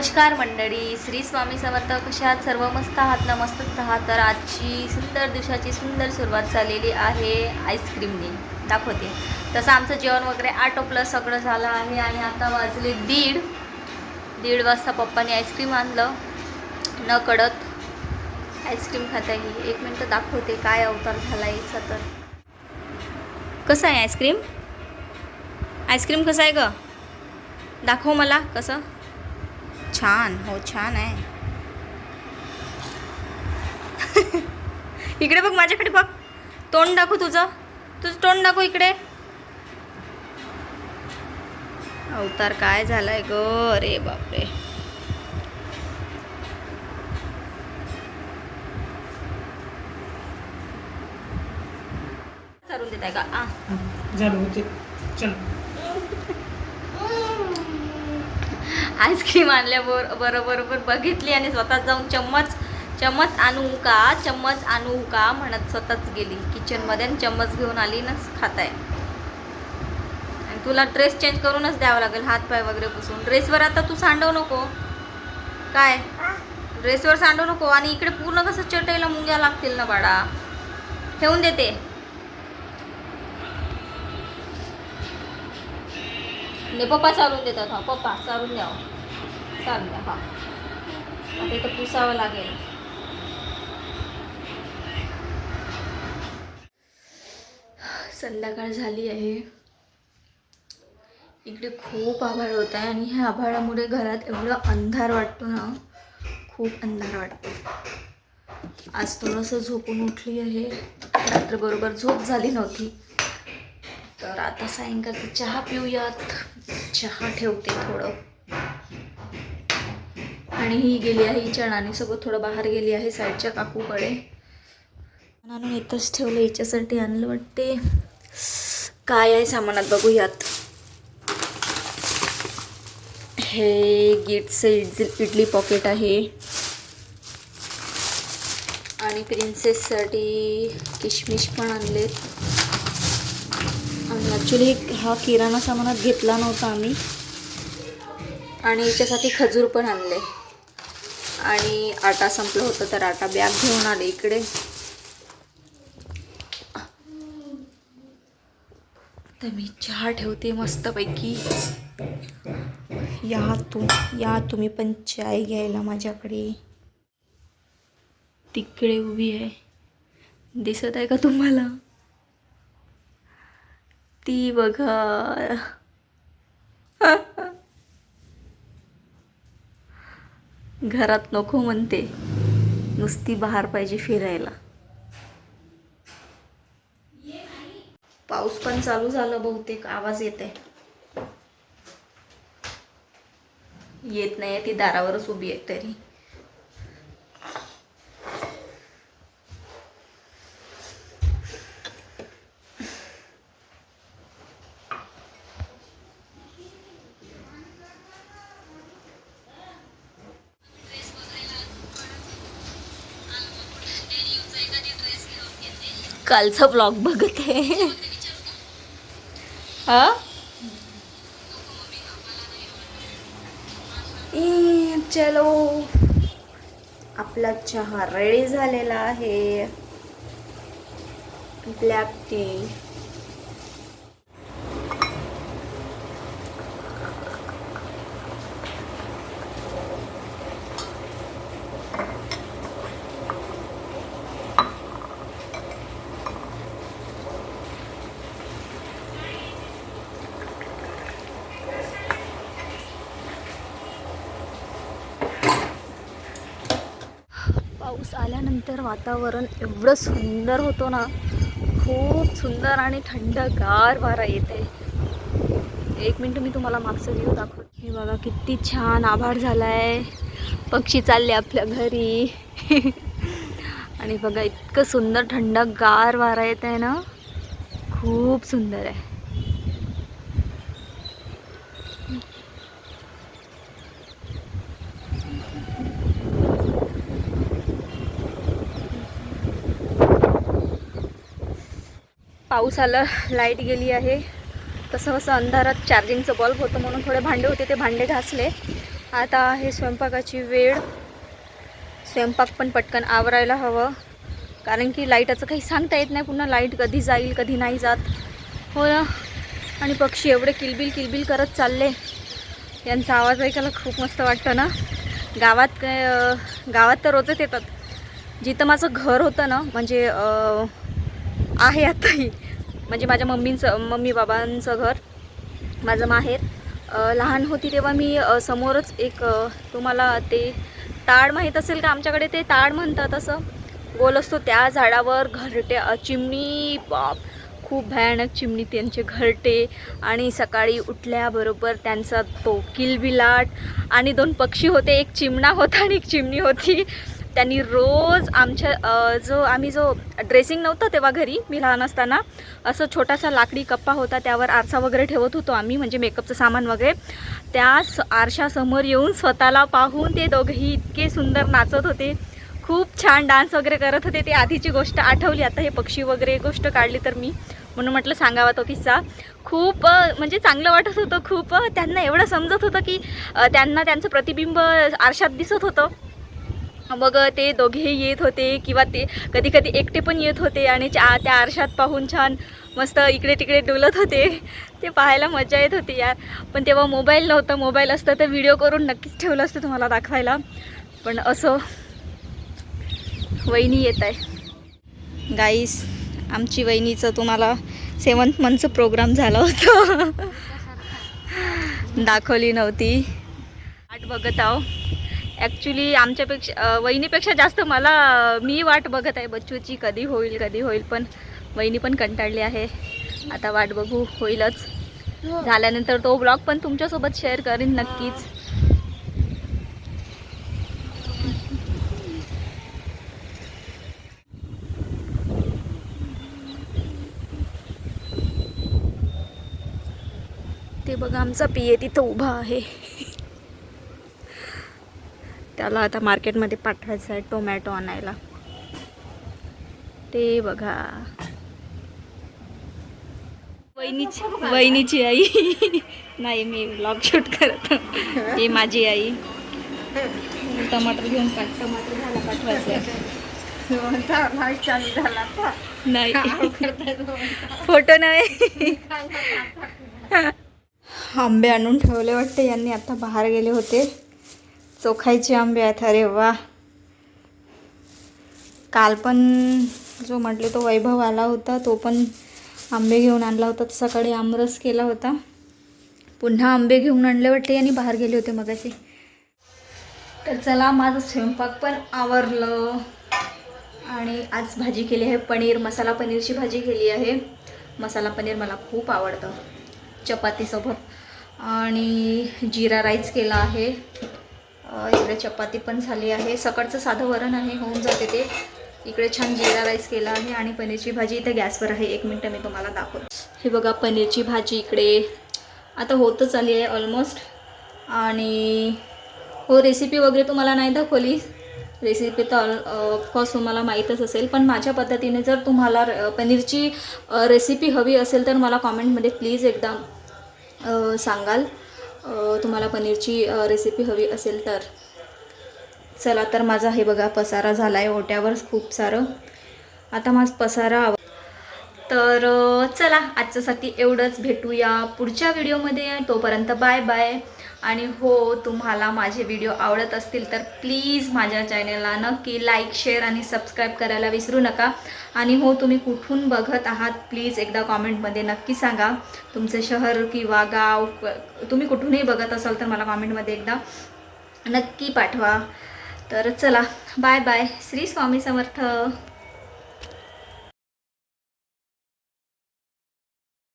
नमस्कार मंडळी. श्री स्वामी समर्थ कशा आहात सर्व मस्त आहात? ना मस्तच राहा तर आजची सुंदर दिवसाची सुंदर सुरुवात झालेली आहे आईस्क्रीमने. दाखवते. तसं आमचं जेवण वगैरे आटोपलं सगळं झालं आहे आणि आता वाजले दीड. दीड वाजता पप्पाने आईस्क्रीम आणलं. न कळत आईस्क्रीम खाता ही एक मिनटं दाखवते काय अवतार झाला याचा तर. कसं आहे आईस्क्रीम? आईस्क्रीम कसं आहे ग? दाखव मला कसं? छान हो छान आहे. इकडे बघ माझ्याकडे बघ. तोंड दाखव तुझं. तुझं तोंड दाखव इकडे. अवतार काय झालाय ग? अरे बापरे. चालून देत आहे का चल. आईस्क्रीम आणल्यावर बरोबर बघितली आणि स्वतः जाऊन चम्मच चम्मच आणू का? चम्मच आणू का? म्हणत स्वतःच गेली. किचनमध्ये आणि चम्मच घेऊन आली ना खाताय. आणि तुला ड्रेस चेंज करूनच द्यावा लागेल हात पाय वगैरे पुसून. ड्रेसवर आता तू सांडव नको. काय? ड्रेसवर सांडू नको. आणि इकडे पूर्ण कसं चटईला मुंग्या लागतील ना बाळा. ठेवून देते. ने पप्पा चालून देतात हा पप्पा चालून द्या. चालून द्या हा. आता इथं पुसावं लागेल. संध्याकाळ झाली आहे. इकडे खूप आभाळ होत आहे आणि ह्या आभाळामुळे घरात एवढं अंधार वाटतो ना खूप अंधार वाटतो. आज थोडंसं झोपून उठली आहे. रात्रबरोबर झोप झाली नव्हती. तर आता सायंकाळचा चहा पिऊयात. चहा ठेवते थोडं. आणि ही गेली आहे हिच्या नानीसोबत थोडं बाहेर गेली आहे साईडच्या काकूकडे. नानू इथंच ठेवलं हिच्यासाठी आणलं वाटते. काय आहे सामानात बघूयात. हे गिटचं इडली इडली पॉकेट आहे. आणि प्रिन्सेससाठी किशमिश पण आणलेत. ॲक्च्युली हा किराणा सामानात घेतला नव्हता आम्ही. आणि याच्यासाठी खजूर पण आणले. आणि आटा संपलं होतं तर आटा बॅग घेऊन आले इकडे. तर मी चहा ठेवते मस्तपैकी. या तू या तुम्ही पण चाय घ्यायला माझ्याकडे. तिकडे उभी आहे. दिसत आहे का तुम्हाला? ती बघा. घरात नको म्हणते. नुसती बाहेर पाहिजे फिरायला. पाऊस पण चालू झाला बहुतेक. आवाज येत आहे येत नाही ती दारावरच उभी आहे तरी. कालचा ब्लॉग बघते. हा? चलो. आपला चहा रेडी झालेला आहे. ब्लॅक टी पाऊस आल्यानंतर वातावरण एवढं सुंदर होतं ना खूप सुंदर आणि थंडगार वारा येते. एक मिनटं मी तुम्हाला मागचं व्ह्यू दाखवते. हे बघा किती छान आभाळ झाला आहे पक्षी चालले आपल्या घरी. आणि बघा इतकं सुंदर थंडगार वारा येत आहे ना. खूप सुंदर आहे. पाऊस आला लाइट गेली आहे. तसं कसं अंधारात चार्जिंगचं बल्ब होतं म्हणून थोडे भांडे होते ते भांडे घासले. आता आहे स्वयंपाकाची वेळ. स्वयंपाक पण पटकन आवरायला हवं. कारण की लाईटाचं काही सांगता येत नाही पुन्हा लाइट कधी जाईल कधी नाही जात. हो ना? आणि पक्षी एवढे किलबिल किलबिल करत चालले. यांचा आवाज ऐकायला खूप मस्त वाटतं ना? गावात गावात तर रोजच येतात. जिथं माझं घर होतं ना म्हणजे आहे आताही. म्हणजे माझ्या मम्मींचं मम्मी बाबांचं घर माझं माहेर. लहान होती तेव्हा मी समोरच एक तुम्हाला ते ताड माहीत असेल का आमच्याकडे? ते ताड म्हणतात असं. गोल असतो त्या झाडावर घरटे चिमणी बाप. खूप भयानक चिमणी त्यांचे घरटे. आणि सकाळी उठल्याबरोबर त्यांचा तो किलबिलाट. आणि दोन पक्षी होते एक चिमणा होता आणि एक चिमणी होती. त्यांनी रोज आमच्या जो आम्ही जो ड्रेसिंग नव्हतं तेव्हा घरी मी लहान असताना असं छोटासा लाकडी कप्पा होता त्यावर आरसा वगैरे ठेवत होतो आम्ही म्हणजे मेकअपचं सामान वगैरे. त्या स आरशासमोर येऊन स्वतःला पाहून ते दोघंही इतके सुंदर नाचत होते. खूप छान डान्स वगैरे करत होते. ते आधीची गोष्ट आठवली. आता हे पक्षी वगैरे गोष्ट काढली तर मी. म्हणून म्हटलं सांगावा तो किस्सा. खूप म्हणजे चांगलं वाटत होतं. खूप त्यांना एवढं समजत होतं की त्यांना त्यांचं प्रतिबिंब आरशात दिसत होतं. मग ते दोघेही येत होते किंवा ते कधी कधी एकटे पण येत होते आणि च्या त्या आरशात पाहून छान मस्त इकडे तिकडे डुलत होते. ते पाहायला मजा येत होती यार. पण तेव्हा मोबाईल नव्हतं. मोबाईल असतं तर व्हिडिओ करून नक्कीच ठेवलं असतं तुम्हाला दाखवायला. पण असं वहिनी येत आहे. गाईस आमची वहिनीचं तुम्हाला सेवन्थ मंथचं प्रोग्राम झाला होता. दाखवली नव्हती. आठ बघत आहो. ॲक्च्युली आमच्यापेक्षा वहिनीपेक्षा जास्त मला मी वाट बघत आहे. बच्चूची कधी होईल कधी होईल पण वहिनी पण कंटाळली आहे. आता वाट बघू होईलच. झाल्यानंतर तो ब्लॉग पण तुमच्यासोबत शेअर करीन नक्कीच. ते बघा आमचा पिये तिथं उभा आहे. त्याला आता मार्केटमध्ये पाठवायचं आहे टोमॅटो आणायला. ते बघा. वहिनीची वहिनीची आई. नाही मी ब्लॉग शूट करत ही माझी आई. टमाटर घेऊन पाठ टमाटर झाला पाठवायचं नाही. फोटो नाही आंबे आणून ठेवले वाटते यांनी आता बाहेर गेले होते. चोखायचे आंबे आहेत. अरे वा. काल पण जो म्हटले तो वैभव आला होता तो पण आंबे घेऊन आणला होता. सकाळी आमरस केला होता. पुन्हा आंबे घेऊन आणले वाटले आणि बाहेर गेले होते मगाशी. तर चला माझं स्वयंपाक पण आवरलं. आणि आज भाजी केली आहे पनीर. मसाला पनीरची भाजी केली आहे. मसाला पनीर मला खूप आवडतं. चपातीसोबत. आणि जिरा राईस केला आहे. इकडे चपाती पण झाली आहे. सकाळचं साधं वरण आहे होऊन जाते ते. इकडे छान जिरा राईस केला आहे आणि पनीरची भाजी इथे गॅसवर आहे. एक मिनटं मी तुम्हाला दाखवतो. हे बघा पनीरची भाजी इकडे. आता होतच आली आहे ऑलमोस्ट आणि हो रेसिपी वगैरे तुम्हाला नाही दाखवली. रेसिपी तर ऑफकोर्स तुम्हाला माहीतच असेल पण माझ्या पद्धतीने जर तुम्हाला पनीरची रेसिपी हवी असेल तर मला कॉमेंटमध्ये प्लीज एकदा सांगाल. तुम्हाला पनीरची रेसिपी हवी असेल तर. चला तर माझा हे बघा पसारा झाला आहे ओट्यावर खूप सारं. आता माझा पसारा आव- तर चला आजच्यासाठी एवढंच. भेटूया पुढच्या व्हिडिओमध्ये तोपर्यंत बाय बाय. आणि हो तुम्हाला माझे व्हिडिओ आवडत असतील तर प्लीज माझ्या चॅनलला नक्की लाईक शेअर आणि सबस्क्राईब करायला विसरू नका. आणि हो तुम्ही कुठून बघत आहात प्लीज एकदा कॉमेंटमध्ये नक्की सांगा. तुमचं शहर किंवा गाव तुम्ही कुठूनही बघत असाल तर मला कॉमेंटमध्ये एकदा नक्की पाठवा. तर चला बाय बाय श्री स्वामी समर्थ.